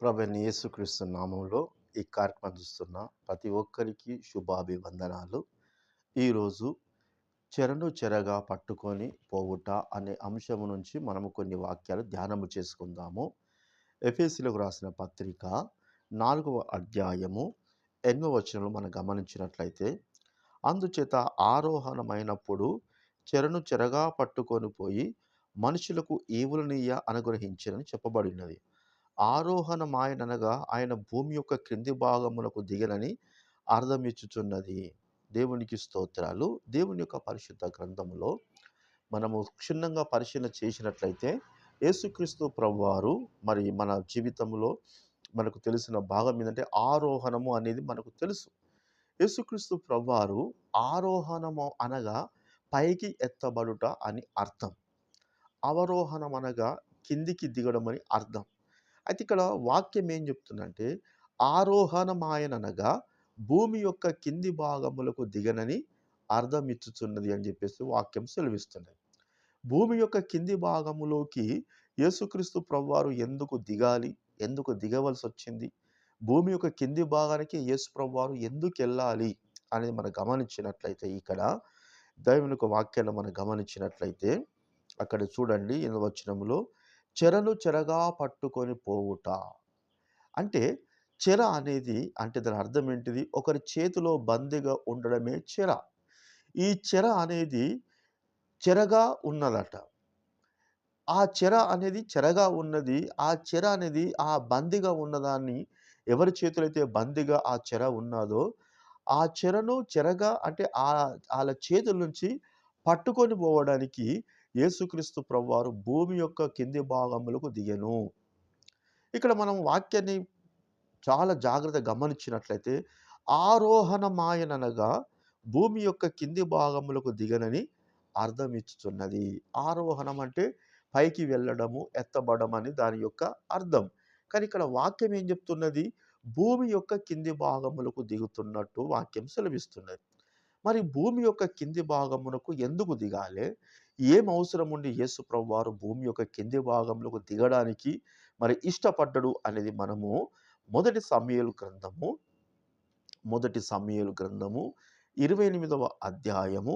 ప్రభుని యేసుక్రీస్తు నామంలో ఈ కార్యక్రమం చూస్తున్న ప్రతి ఒక్కరికి శుభాభివందనాలు. ఈరోజు చెరను చెరగా పట్టుకొని పోవుట అనే అంశం నుంచి మనము కొన్ని వాక్యాలు ధ్యానము చేసుకుందాము. ఎఫ్ఎస్సీలకు రాసిన పత్రిక నాలుగవ అధ్యాయము ఎన్నో వచనంలో మనం గమనించినట్లయితే అందుచేత ఆరోహణమైనప్పుడు చెరను చెరగా పట్టుకొని పోయి మనుషులకు ఈవులనీయ అనుగ్రహించనని చెప్పబడినది. ఆరోహణమాయననగా ఆయన భూమి యొక్క క్రింది భాగమునకు దిగనని అర్థమిచ్చుచున్నది. దేవునికి స్తోత్రాలు. దేవుని యొక్క పరిశుద్ధ గ్రంథములో మనము క్షుణ్ణంగా పరిశీలన చేసినట్లయితే యేసుక్రీస్తు ప్రభువారు మరి మన జీవితంలో మనకు తెలిసిన భాగం ఏంటంటే ఆరోహణము అనేది మనకు తెలుసు. యేసుక్రీస్తు ప్రభువారు ఆరోహణము అనగా పైకి ఎత్తబడుట అని అర్థం. అవరోహణం అనగా కిందికి దిగడం అని అర్థం. అయితే ఇక్కడ వాక్యం ఏం చెప్తుందంటే ఆరోహణమాయననగా భూమి యొక్క కింది భాగములకు దిగనని అర్థమిచ్చుచున్నది అని చెప్పేసి వాక్యం సెలవిస్తున్నది భూమి యొక్క కింది భాగములోకి యేసుక్రీస్తు ప్రవ్వారు ఎందుకు దిగాలి? ఎందుకు దిగవలసి వచ్చింది భూమి యొక్క కింది భాగానికి యేసు ప్రవ్వారు ఎందుకు వెళ్ళాలి అనేది మనం గమనించినట్లయితే ఇక్కడ దైవుని యొక్క వాక్యాన్ని మనం గమనించినట్లయితే అక్కడ చూడండి ఎనిమిది వచనంలో చెరను చెరగా పట్టుకొని పోవుట. అంటే చెర అనేది అంటే దాని అర్థం ఏంటిది? ఒకరి చేతిలో బందీగా ఉండడమే చెర. ఈ చెర అనేది చెరగా ఉన్నదట. ఆ చెర అనేది చెరగా ఉన్నది ఆ చెర అనేది ఆ బందీగా ఉన్నదాన్ని ఎవరి చేతులైతే బందీగా ఆ చెర ఉన్నదో ఆ చెరను చెరగా అంటే ఆ వాళ్ళ చేతుల నుంచి పట్టుకొని పోవడానికి యేసుక్రీస్తు ప్రభువారు భూమి యొక్క కింది భాగములకు దిగను. ఇక్కడ మనం వాక్యాన్ని చాలా జాగ్రత్త గమనించినట్లయితే ఆరోహణమాయననగా భూమి యొక్క కింది భాగములకు దిగనని అర్థం ఇచ్చుతున్నది ఆరోహణం అంటే పైకి వెళ్ళడము ఎత్తబడము అని దాని యొక్క అర్థం. కానీ ఇక్కడ వాక్యం ఏం చెప్తున్నది? భూమి యొక్క కింది భాగములకు దిగుతున్నట్టు వాక్యం సెలవిస్తున్నది. మరి భూమి యొక్క కింది భాగమునకు ఎందుకు దిగాలి? ఏం అవసరం ఉండి యేసు వారు భూమి యొక్క కింది భాగంలోకి దిగడానికి మరి ఇష్టపడ్డడు అనేది మనము మొదటి సమయలు గ్రంథము మొదటి సమయలు గ్రంథము ఇరవై ఎనిమిదవ అధ్యాయము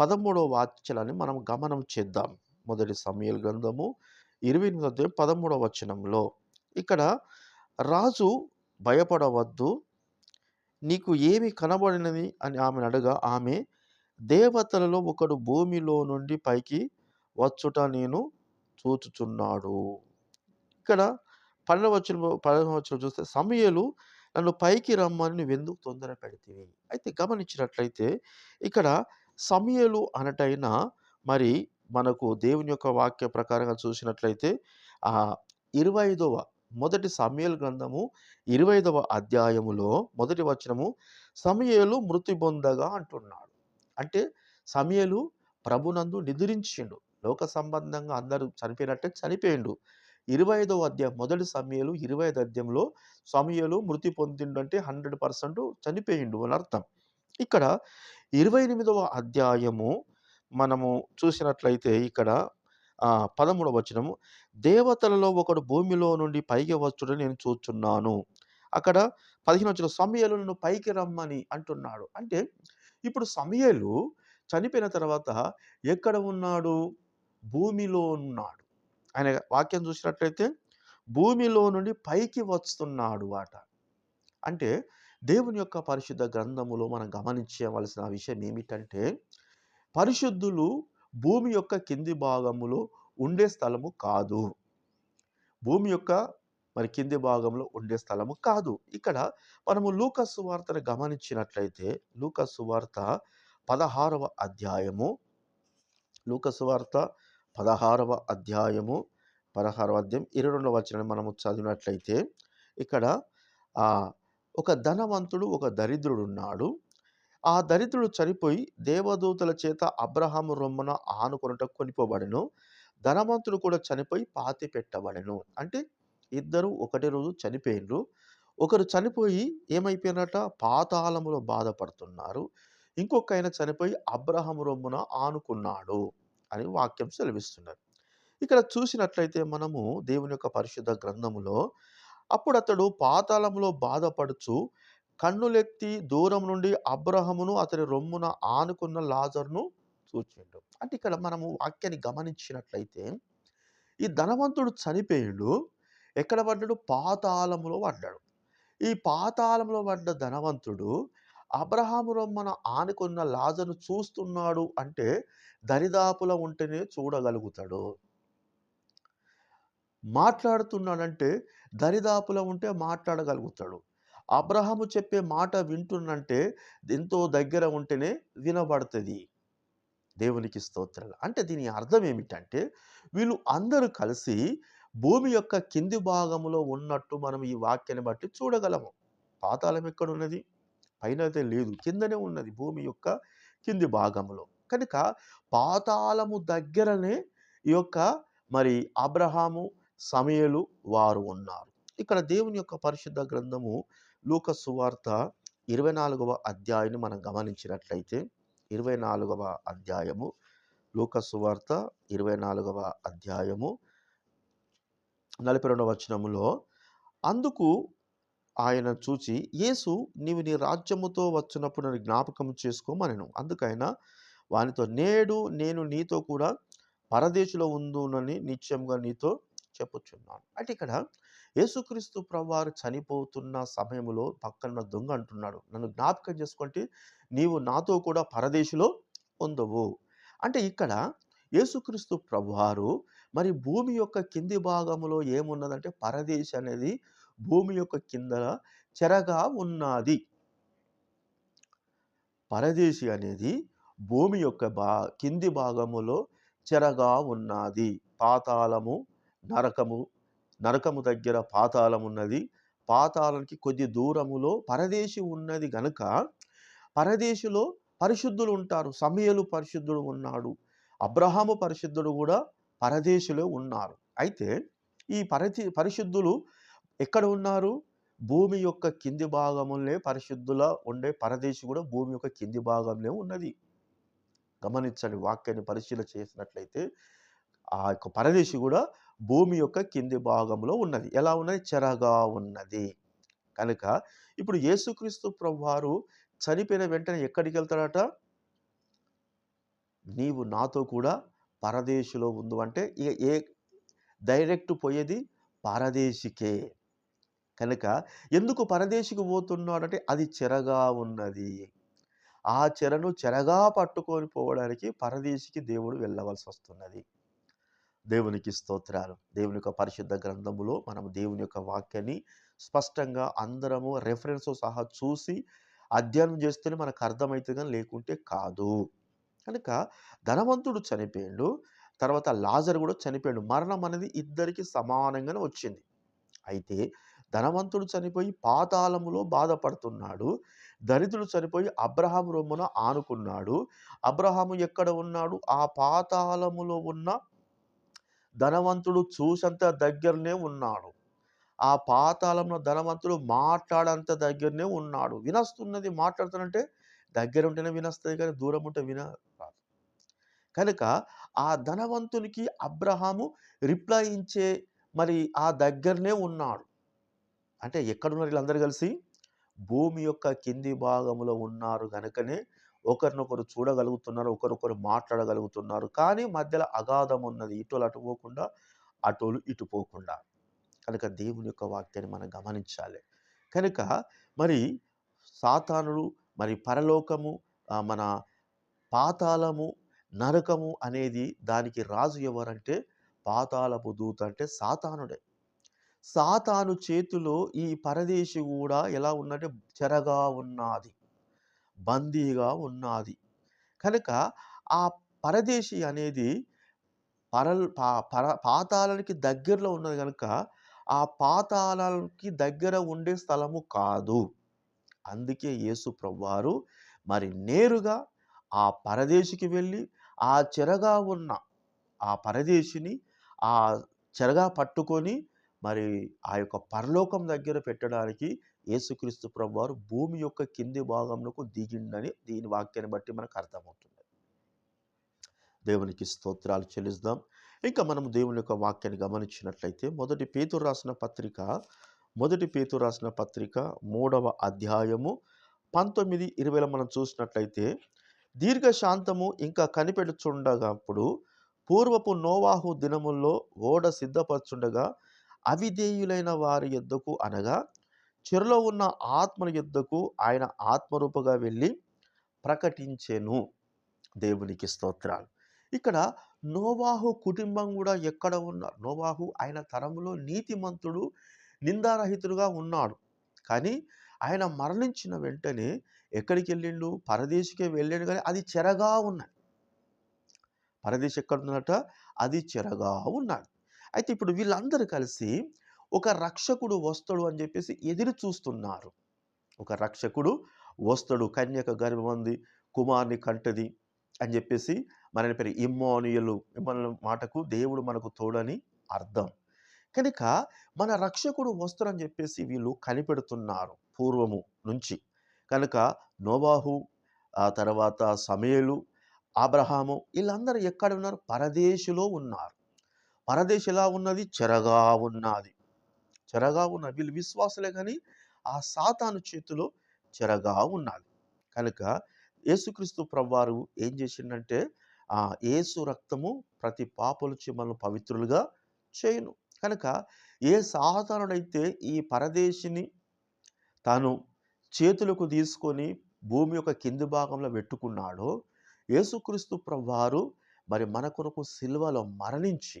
పదమూడవ వాచనాన్ని మనం గమనం చేద్దాం. మొదటి సమయలు గ్రంథము ఇరవై ఎనిమిదవ అధ్యాయం పదమూడవ వచనంలో ఇక్కడ రాజు భయపడవద్దు నీకు ఏమి కనబడినది అని ఆమెను అడగా ఆమె దేవతలలో ఒకడు భూమిలో నుండి పైకి వచ్చుట నేను చూచుచున్నాడు. ఇక్కడ పన్నెండు వచ్చిన పన్నెండు వచ్చిన చూస్తే సమయలు నన్ను పైకి రమ్మని నువ్వెందుకు తొందర పెడితే అయితే గమనించినట్లయితే ఇక్కడ సమయలు అనటైనా మరి మనకు దేవుని యొక్క వాక్య ప్రకారంగా చూసినట్లయితే ఆ ఇరవై ఐదవ మొదటి సమయలు గ్రంథము ఇరవై ఐదవ అధ్యాయములో మొదటి వచనము సమయలు మృతి పొందగా అంటున్నాడు. అంటే సమయలు ప్రభునందు నిద్రించిండు. లోక సంబంధంగా అందరూ చనిపోయినట్టే చనిపోయిండు. ఇరవై ఐదవ అధ్యాయం మొదటి సమయలు ఇరవై ఐదు అధ్యాయంలో సమయలు మృతి పొందిండు అంటే హండ్రెడ్ పర్సెంట్ చనిపోయిండు అని అర్థం. ఇక్కడ ఇరవై ఎనిమిదవ అధ్యాయము మనము చూసినట్లయితే ఇక్కడ పదమూడవ వచనము దేవతలలో ఒకడు భూమిలో నుండి పైకి వచ్చుడని నేను చూచున్నాను. అక్కడ పదిహేను వచ్చిన సమయలు నన్ను పైకి రమ్మని అంటున్నాడు. అంటే ఇప్పుడు సమయలు చనిపోయిన తర్వాత ఎక్కడ ఉన్నాడు? భూమిలో ఉన్నాడు. ఆయన వాక్యం చూసినట్లయితే భూమిలో నుండి పైకి వస్తున్నాడు అట అంటే దేవుని యొక్క పరిశుద్ధ గ్రంథములో మనం గమనించవలసిన విషయం ఏమిటంటే పరిశుద్ధులు భూమి యొక్క కింది భాగములో ఉండే స్థలము కాదు. భూమి యొక్క మరి కింది భాగంలో ఉండే స్థలము కాదు. ఇక్కడ మనము లూకస్ వార్తను గమనించినట్లయితే లూకస్ వార్త పదహారవ అధ్యాయము లూకస్ వార్త పదహారవ అధ్యాయము పదహారవ అధ్యాయం ఇరవై రెండవ వచనం మనము చదివినట్లయితే ఇక్కడ ఒక ధనవంతుడు ఒక దరిద్రుడు ఉన్నాడు. ఆ దరిద్రుడు చనిపోయి దేవదూతల చేత అబ్రహాము రొమ్మన ఆనుకొనుట కొనిపోబడెను. ధనవంతుడు కూడా చనిపోయి పాతి పెట్టబడెను అంటే ఇద్దరు ఒకటే రోజు చనిపోయినరు ఒకరు చనిపోయి ఏమైపోయినట పాతాళములో బాధపడుతున్నారు ఇంకొక ఆయన చనిపోయి అబ్రహం రొమ్మున ఆనుకున్నాడు అని వాక్యం సెలవిస్తున్నారు ఇక్కడ చూసినట్లయితే మనము దేవుని యొక్క పరిశుద్ధ గ్రంథములో అప్పుడు అతడు పాతాళంలో బాధపడుచు కన్నులెత్తి దూరం నుండి అబ్రహమును అతని రొమ్మున ఆనుకున్న లాజర్ను చూచిండు. అంటే ఇక్కడ మనము వాక్యాన్ని గమనించినట్లయితే ఈ ధనవంతుడు చనిపోయిండు. ఎక్కడ పడ్డాడు? పాతాళంలో పడ్డాడు. ఈ పాతాళంలో పడ్డ ధనవంతుడు అబ్రహాము రొమ్మున ఆనుకున్న లాజను చూస్తున్నాడు అంటే దరిదాపుల ఉంటేనే చూడగలుగుతాడు. మాట్లాడుతున్నాడంటే దరిదాపుల ఉంటే మాట్లాడగలుగుతాడు. అబ్రహాము చెప్పే మాట వింటున్నంటే ఎంతో దగ్గర ఉంటేనే వినబడుతుంది దేవునికి స్తోత్రాలు. అంటే దీని అర్థం ఏమిటంటే వీళ్ళు అందరూ కలిసి భూమి యొక్క కింది భాగంలో ఉన్నట్టు మనం ఈ వాక్యాన్ని బట్టి చూడగలము. పాతాళం ఎక్కడున్నది? అయితే లేదు. కిందనే ఉన్నది భూమి యొక్క కింది భాగంలో. కనుక పాతాళము దగ్గరనే ఈ యొక్క మరి అబ్రహాము, సమయలు వారు ఉన్నారు. ఇక్కడ దేవుని యొక్క పరిశుద్ధ గ్రంథము లూక సువార్త 24వ అధ్యాయాన్ని మనం గమనించినట్లయితే 24వ అధ్యాయము లూక సువార్త 24వ అధ్యాయము 42వ వచనములో అందుకు ఆయన చూచి యేసు నీవు నీ రాజ్యముతో వచ్చినప్పుడు నన్ను జ్ఞాపకం చేసుకోమనను అందుకైన వానితో నేడు నేను నీతో కూడా పరదేశులో ఉందునని నిశ్చయంగా నీతో చెప్పుచున్నాను. అంటే ఇక్కడ యేసుక్రీస్తు ప్రభువారు చనిపోతున్న సమయంలో పక్కన దొంగ అంటున్నాడు. నన్ను జ్ఞాపకం చేసుకుంటే నీవు నాతో కూడా పరదేశులో ఉందవు అంటే ఇక్కడ యేసుక్రీస్తు ప్రభువారు మరి భూమి యొక్క కింది భాగంలో ఏమున్నదంటే పరదేశి అనేది భూమి యొక్క కిందన చెరగా ఉన్నది పరదేశి అనేది భూమి యొక్క భా కింది భాగములో చెరగా ఉన్నది పాతాళము, నరకము, నరకము దగ్గర పాతాళం ఉన్నది. పాతాళానికి కొద్ది దూరములో పరదేశి ఉన్నది గనుక పరదేశిలో పరిశుద్ధులు ఉంటారు. సమయలు పరిశుద్ధుడు ఉన్నాడు. అబ్రహాము పరిశుద్ధుడు కూడా పరదేశిలో ఉన్నారు. అయితే ఈ పరిధి పరిశుద్ధులు ఎక్కడ ఉన్నారు? భూమి యొక్క కింది భాగంలో పరిశుద్ధుల ఉండే పరదేశి కూడా భూమి యొక్క కింది భాగంలో ఉన్నది. గమనించండి వాక్యాన్ని పరిశీలన చేసినట్లయితే ఆ యొక్క పరదేశి కూడా భూమి యొక్క కింది భాగంలో ఉన్నది. ఎలా ఉన్నది? చెరగా ఉన్నది. కనుక ఇప్పుడు యేసుక్రీస్తు ప్రభువారు చనిపోయిన వెంటనే ఎక్కడికెళ్తాడట? నీవు నాతో కూడా పరదేశిలో ఉందు అంటే ఇక ఏ డైరెక్ట్ పోయేది పరదేశికే. కనుక ఎందుకు పరదేశికి పోతున్నాడంటే అది చెరగా ఉన్నది. ఆ చెరను చెరగా పట్టుకొని పోవడానికి పరదేశికి దేవుడు వెళ్ళవలసి వస్తున్నది దేవునికి స్తోత్రాలు. దేవుని యొక్క పరిశుద్ధ గ్రంథములో మనం దేవుని యొక్క వాక్యాన్ని స్పష్టంగా అందరము రెఫరెన్స్ సహా చూసి అధ్యయనం చేస్తేనే మనకు అర్థమైతది లేకుంటే కాదు. కనుక ధనవంతుడు చనిపోయిండు. తర్వాత లాజర్ కూడా చనిపోయాడు మరణం అనేది ఇద్దరికి సమానంగానే వచ్చింది. అయితే ధనవంతుడు చనిపోయి పాతాళములో బాధపడుతున్నాడు. దరిద్రుడు చనిపోయి అబ్రహాం రొమ్మున ఆనుకున్నాడు. అబ్రహాము ఎక్కడ ఉన్నాడు? ఆ పాతాళములో ఉన్న ధనవంతుడు చూసేంత దగ్గరనే ఉన్నాడు. ఆ పాతాళంలో ధనవంతుడు మాట్లాడంత దగ్గరనే ఉన్నాడు. వినస్తున్నది మాట్లాడుతున్నంటే దగ్గర ఉంటేనే వినస్తుంది కానీ దూరం ఉంటే వినరాదు. కనుక ఆ ధనవంతునికి అబ్రహాము రిప్లై ఇచ్చే మరి ఆ దగ్గరనే ఉన్నాడు. అంటే ఎక్కడున్నారు వీళ్ళందరూ కలిసి? భూమి యొక్క కింది భాగంలో ఉన్నారు కనుకనే ఒకరినొకరు చూడగలుగుతున్నారు. ఒకరొకరు మాట్లాడగలుగుతున్నారు. కానీ మధ్యలో అగాధం ఉన్నది. ఇటోలు అటు పోకుండా, అటులు ఇటు పోకుండా. కనుక దేవుని యొక్క వాక్యాన్ని మనం గమనించాలి. కనుక మరి సాతానుడు మరి పరలోకము మన పాతాళము, నరకము అనేది దానికి రాజు ఎవరంటే పాతాళపు దూత అంటే సాతానుడే. సాతాను చేతిలో ఈ పరదేశి కూడా ఎలా ఉన్నట్టే చెరగా ఉన్నాది. బందీగా ఉన్నాది. కనుక ఆ పరదేశి అనేది పరల్ పా పర పాతాళానికి దగ్గరలో ఉన్నది కనుక ఆ పాతాళానికి దగ్గర ఉండే స్థలము కాదు. అందుకే యేసు ప్రభువారు మరి నేరుగా ఆ పరదేశికి వెళ్ళి ఆ చెరగా ఉన్న ఆ పరదేశిని ఆ చెరగా పట్టుకొని మరి ఆ యొక్క పరలోకం దగ్గర పెట్టడానికి యేసుక్రీస్తు ప్రభువారు భూమి యొక్క కింది భాగంలోకి దిగిండని దీని వాక్యాన్ని బట్టి మనకు అర్థమవుతుంది. దేవునికి స్తోత్రాలు చెల్లిద్దాం. ఇంకా మనం దేవుని యొక్క వాక్యాన్ని గమనించినట్లయితే మొదటి పేతురు రాసిన పత్రిక మొదటి పేతురు రాసిన పత్రిక మూడవ అధ్యాయము పంతొమ్మిది ఇరవైలో మనం చూసినట్లయితే దీర్ఘశాంతము ఇంకా కనిపెడుచుండగప్పుడు పూర్వపు నోవాహు దినముల్లో ఓడ సిద్ధపరచుండగా అవిధేయులైన వారి యుద్ధకు అనగా చెరలో ఉన్న ఆత్మల యుద్ధకు ఆయన ఆత్మరూపగా వెళ్ళి ప్రకటించెను. దేవునికి స్తోత్రాలు. ఇక్కడ నోవాహు కుటుంబం కూడా ఎక్కడ ఉన్నారు? నోవాహు ఆయన తరములో నీతిమంతుడు నిందారహితుడుగా ఉన్నాడు. కానీ ఆయన మరణించిన వెంటనే ఎక్కడికి వెళ్ళిండు పరదేశికే వెళ్ళాడు కానీ అది చెరగా ఉన్నది పరదేశం ఎక్కడ ఉన్నట అది చెరగా ఉన్నది అయితే ఇప్పుడు వీళ్ళందరూ కలిసి ఒక రక్షకుడు వస్తాడు అని చెప్పేసి ఎదురు చూస్తున్నారు. ఒక రక్షకుడు వస్తాడు కన్యక గర్భమంది కుమార్ని కంటది అని చెప్పేసి మన పేరు ఇమ్మానుయలు. మన మాటకు దేవుడు మనకు తోడని అర్థం. కనుక మన రక్షకుడు వస్తాడని చెప్పేసి వీళ్ళు కనిపెడుతున్నారు పూర్వము నుంచి. కనుక నోబాహు ఆ తర్వాత సమయలు అబ్రహాము వీళ్ళందరూ ఎక్కడ ఉన్నారు? పరదేశిలో ఉన్నారు. పరదేశ్ ఎలా ఉన్నది? చెరగా ఉన్నది. చెరగా ఉన్నది. వీళ్ళు విశ్వాసులే కానీ ఆ సాతాను చేతిలో చెరగా ఉన్నది. కనుక యేసుక్రీస్తు ప్రభువారు ఏం చేసిండంటే ఆ యేసు రక్తము ప్రతి పాపలు మనల్ని పవిత్రులుగా చేయను. కనుక ఏ సాతానుడైతే ఈ పరదేశిని తాను చేతులకు తీసుకొని భూమి యొక్క కింది భాగంలో పెట్టుకున్నాడో యేసుక్రీస్తు ప్రభువారు మరి మన కొరకు సిల్వలో మరణించి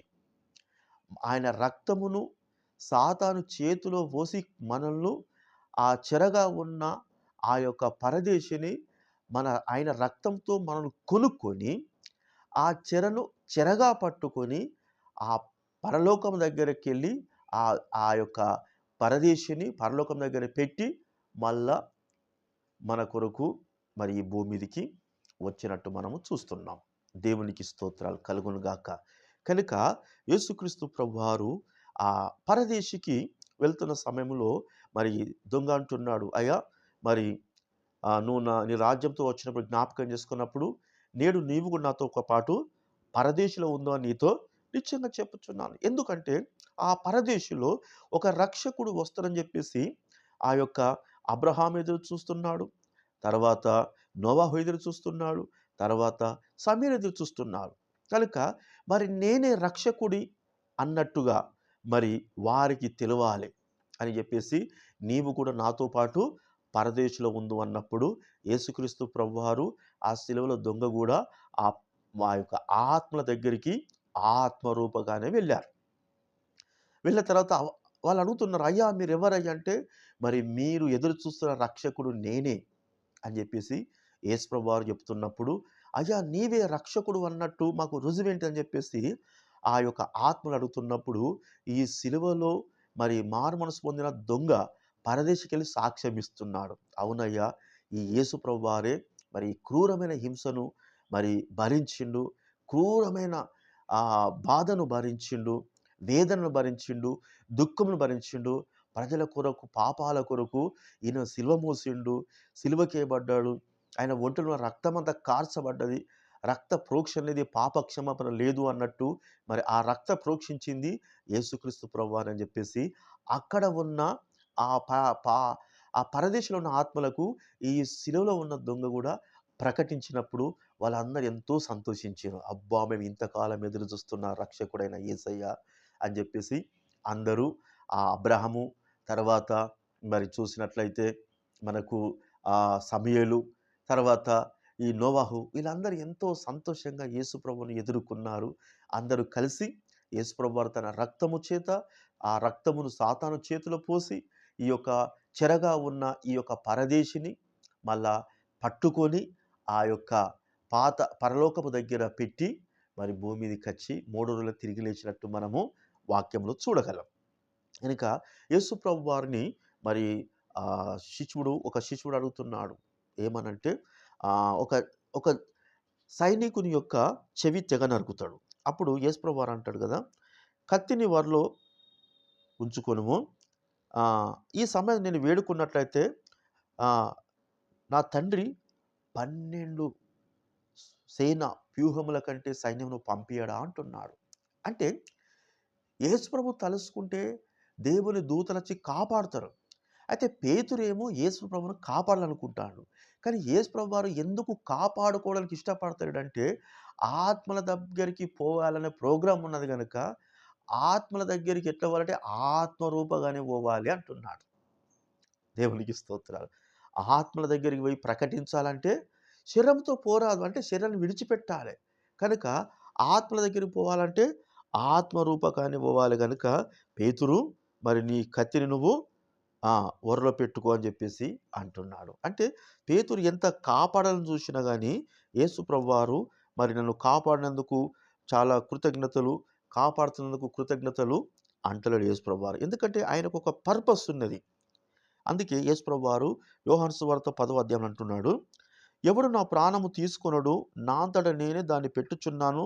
ఆయన రక్తమును సాతాను చేతిలో పోసి మనల్ని ఆ చెరగా ఉన్న ఆ యొక్క పరదేశిని మన ఆయన రక్తంతో మనల్ని కొనుక్కొని ఆ చెరను చెరగా పట్టుకొని ఆ పరలోకం దగ్గరికి వెళ్ళి ఆ ఆ యొక్క పరదేశిని పరలోకం దగ్గర పెట్టి మళ్ళా మన కొరకు మరి ఈ భూమి మీదకి వచ్చినట్టు మనము చూస్తున్నాం. దేవునికి స్తోత్రాలు కలుగును గాక. కనుక యేసుక్రీస్తు ప్రభువారు ఆ పరదేశికి వెళ్తున్న సమయంలో మరి దొంగ అంటున్నాడు అయ్యా మరి ఆ, నువ్వు నా నీ రాజ్యంతో వచ్చినప్పుడు జ్ఞాపకం చేసుకున్నప్పుడు నేడు నీవు కూడా నాతో ఒక పాటు పరదేశిలో ఉందో నీతో నిశ్చయంగా చెప్పుచున్నాను. ఎందుకంటే ఆ పరదేశిలో ఒక రక్షకుడు వస్తారని చెప్పేసి ఆ యొక్క అబ్రహాం ఎదురు చూస్తున్నాడు. తర్వాత నోవాహు ఎదురు చూస్తున్నాడు. తర్వాత సమీర్ ఎదురు చూస్తున్నాడు. కనుక మరి నేనే రక్షకుడి అన్నట్టుగా మరి వారికి తెలవాలి అని చెప్పేసి నీవు కూడా నాతో పాటు పరదేశంలో ఉండు అన్నప్పుడు యేసుక్రీస్తు ప్రభువారు ఆ శిలువలో దొంగ కూడా ఆ మా యొక్క ఆత్మల దగ్గరికి ఆత్మరూపగానే వెళ్ళారు. వెళ్ళిన తర్వాత వాళ్ళు అడుగుతున్నారు అయ్యా మీరు ఎవరయ్యా అంటే మరి మీరు ఎదురు చూస్తున్న రక్షకుడు నేనే. అని చెప్పేసి యేసుప్రభు వారు చెప్తున్నప్పుడు అయ్యా నీవే రక్షకుడు అన్నట్టు మాకు రుజువేంటి? అని చెప్పేసి ఆ యొక్క ఆత్మలు అడుగుతున్నప్పుడు ఈ సిలువలో మరి మారు మనసు పొందిన దొంగ పరదేశికెళ్ళి సాక్ష్యం ఇస్తున్నాడు అవునయ్యా ఈ యేసుప్రభు వారే మరి క్రూరమైన హింసను మరి భరించిండు క్రూరమైన ఆ బాధను భరించిండు వేదనను భరించిండు దుఃఖమును భరించిండు ప్రజల కొరకు పాపాల కొరకు ఈయన సిలువ మోసిండు సిలువకేయబడ్డాడు ఆయన ఒంటిలో రక్తమంతా కార్చబడ్డది. రక్త ప్రోక్ష అనేది పాప క్షమాపణ లేదు అన్నట్టు మరి ఆ రక్త ప్రోక్షించింది యేసుక్రీస్తు ప్రభు అని చెప్పేసి అక్కడ ఉన్న ఆ పా పా ఆ పరదేశంలో ఉన్న ఆత్మలకు ఈ శిలువలో ఉన్న దొంగ కూడా ప్రకటించినప్పుడు వాళ్ళందరూ ఎంతో సంతోషించారు. అబ్బా! మేము ఇంతకాలం ఎదురు చూస్తున్న రక్షకుడైన ఏసయ్య అని చెప్పేసి అందరూ ఆ అబ్రహము తర్వాత మరి చూసినట్లయితే మనకు ఆ సమయలు తర్వాత ఈ నోవాహు వీళ్ళందరూ ఎంతో సంతోషంగా యేసుప్రభుని ఎదుర్కొన్నారు. అందరూ కలిసి యేసుప్రభు తన రక్తము చేత ఆ రక్తమును సాతాను చేతిలో పోసి ఈ యొక్క చెరగా ఉన్న ఈ యొక్క పరదేశిని మళ్ళా పట్టుకొని ఆ యొక్క పాత పరలోకపు దగ్గర పెట్టి మరి భూమిది కచ్చి వచ్చి మూడు రోజులు తిరిగి లేచినట్టు మనము వాక్యంలో చూడగలం. కనుక యేసు ప్రభు వారిని మరి శిష్యుడు శిశువుడు ఒక శిశువుడు అడుగుతున్నాడు. ఏమనంటే ఒక ఒక సైనికుని యొక్క చెవి తెగ నరుకుతాడు. అప్పుడు యేసుప్రభు వారు అంటాడు కదా కత్తిని వారిలో ఉంచుకొనుము. ఈ సమయం నేను వేడుకున్నట్లయితే నా తండ్రి పన్నెండు సేన వ్యూహముల కంటే సైన్యమును పంపించడా అంటున్నాడు. అంటే యేసుప్రభు తలుసుకుంటే దేవుని దూతలొచ్చి కాపాడుతారు. అయితే పేతురేమో యేసు ప్రభును కాపాడాలనుకుంటాడు. కానీ యేసు ప్రభువారు ఎందుకు కాపాడుకోవడానికి ఇష్టపడతాడంటే, ఆత్మల దగ్గరికి పోవాలనే ప్రోగ్రాం ఉన్నది కనుక ఆత్మల దగ్గరికి ఎట్లా పోవాలంటే ఆత్మరూపగానే పోవాలి అంటున్నాడు. దేవునికి స్తోత్రాలు. ఆత్మల దగ్గరికి పోయి ప్రకటించాలంటే శరీరంతో పోరాదు. అంటే శరీరాన్ని విడిచిపెట్టాలి. కనుక ఆత్మల దగ్గరికి పోవాలంటే ఆత్మరూపకాన్ని పోవాలి కనుక పేతురు మరి నీ కత్తిని నువ్వు ఒరలో పెట్టుకో అని చెప్పేసి అంటున్నాడు. అంటే పేతురు ఎంత కాపాడాలని చూసినా కానీ ఏసుప్రభువారు మరి నన్ను కాపాడినందుకు చాలా కృతజ్ఞతలు, కాపాడుతున్నందుకు కృతజ్ఞతలు అంటలేడు యేసు ప్రభువారు. ఎందుకంటే ఒక పర్పస్ ఉన్నది. అందుకే యేసు ప్రభువారు యోహాను సువార్త 10వ అంటున్నాడు. ఎవడు నా ప్రాణము తీసుకొనడో నా అంతట నేనే దాన్ని పెట్టుచున్నాను.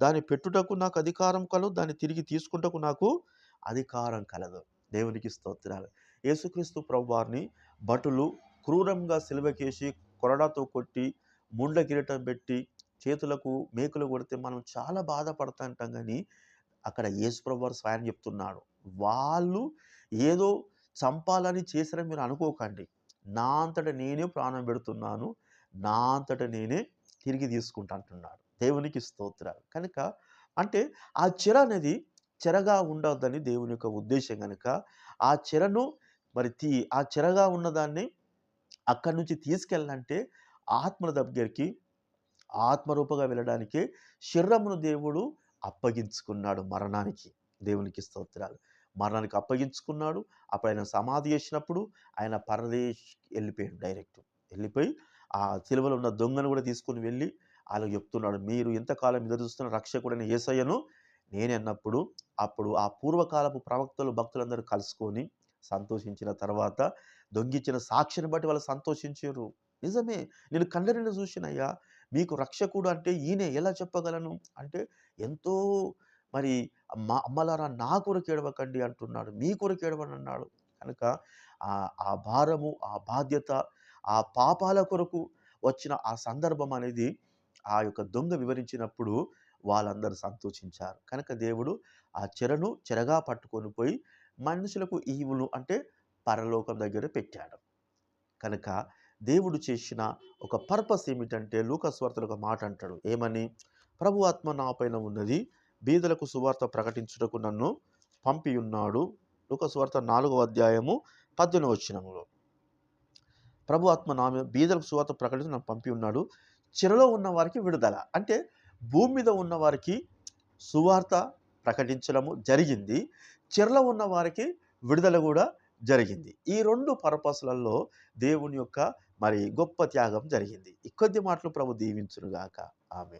దాన్ని పెట్టుటకు నాకు అధికారం కలదు. దాన్ని తిరిగి తీసుకుంటకు నాకు అధికారం కలదు. దేవునికి స్తోత్రాలు. యేసుక్రీస్తు ప్రభువారిని భటులు క్రూరంగా సిలువకేసి కొరడాతో కొట్టి, ముండ్ల కిరీటం పెట్టి, చేతులకు మేకులు కొడితే మనం చాలా బాధపడతాంటాం కానీ అక్కడ యేసు ప్రభువారు స్వయం చెప్తున్నాడు. వాళ్ళు ఏదో చంపాలని చేశారని మీరు అనుకోకండి. నా అంతట నేనే ప్రాణం పెడుతున్నాను. నా అంతట నేనే తిరిగి తీసుకుంటా అంటున్నాడు. దేవునికి స్తోత్రాలు. కనుక అంటే ఆ చెర అనేది చెరగా ఉండొద్దని దేవుని యొక్క ఉద్దేశం కనుక ఆ చెరను మరి తీ ఆ చెరగా ఉన్నదాన్ని అక్కడి నుంచి తీసుకెళ్ళాలంటే ఆత్మల దగ్గరికి ఆత్మరూపంగా వెళ్ళడానికి శరీరమును దేవుడు అప్పగించుకున్నాడు మరణానికి. దేవునికి స్తోత్రాలు. మరణానికి అప్పగించుకున్నాడు. అప్పుడు ఆయన సమాధి చేసినప్పుడు ఆయన పరదేశ్ వెళ్ళిపోయాడు డైరెక్ట్. వెళ్ళిపోయి ఆ సిలువలో ఉన్న దొంగను కూడా తీసుకొని వెళ్ళి ఆళ్ళకి చెప్తున్నాడు. మీరు ఎంతకాలం ఎదురు చూస్తున్న రక్షకుడైన యేసయ్యను నేనన్నప్పుడు అప్పుడు ఆ పూర్వకాలపు ప్రవక్తలు, భక్తులందరూ కలుసుకొని సంతోషించిన తర్వాత దొంగిచ్చిన సాక్షిని బట్టి వాళ్ళు సంతోషించారు నిజమే. నేను కండరిని చూసినయ్యా. మీకు రక్షకుడు అంటే ఈయనే ఎలా చెప్పగలను? అంటే ఎంతో మరి మా అమ్మలారా నా కొరకు ఏడవకండి అంటున్నాడు. మీ కొరకు ఏడవని అన్నాడు. కనుక ఆ భారము, ఆ బాధ్యత, ఆ పాపాల కొరకు వచ్చిన ఆ సందర్భం అనేది ఆ యొక్క దొంగ వివరించినప్పుడు వాళ్ళందరూ సంతోషించారు. కనుక దేవుడు ఆ చెరను చెరగా పట్టుకొని పోయి మనుషులకు ఈవులు అంటే పరలోకం దగ్గర పెట్టాడు. కనుక దేవుడు చేసిన ఒక పర్పస్ ఏమిటంటే లూకస్వార్తలు ఒక మాట అంటాడు. ఏమని? ప్రభు ఆత్మ నా పైన ఉన్నది. బీదలకు సువార్త ప్రకటించుటకు నన్ను పంపి ఉన్నాడు లూకస్వార్త నాలుగో అధ్యాయము పద్దెనిమిది వచ్చినములో ప్రభు ఆత్మ నా బీదలకు సువార్త ప్రకటించి నన్ను పంపి ఉన్నాడు. చెరలో ఉన్న వారికి విడుదల. అంటే భూమి మీద ఉన్నవారికి సువార్త ప్రకటించడము జరిగింది. చెరలో ఉన్న వారికి విడుదల కూడా జరిగింది. ఈ రెండు పర్పస్‌లలో దేవుని యొక్క మరి గొప్ప త్యాగం జరిగింది. ఈ కొద్ది మాటలు ప్రభు దీవించునుగాక గాక.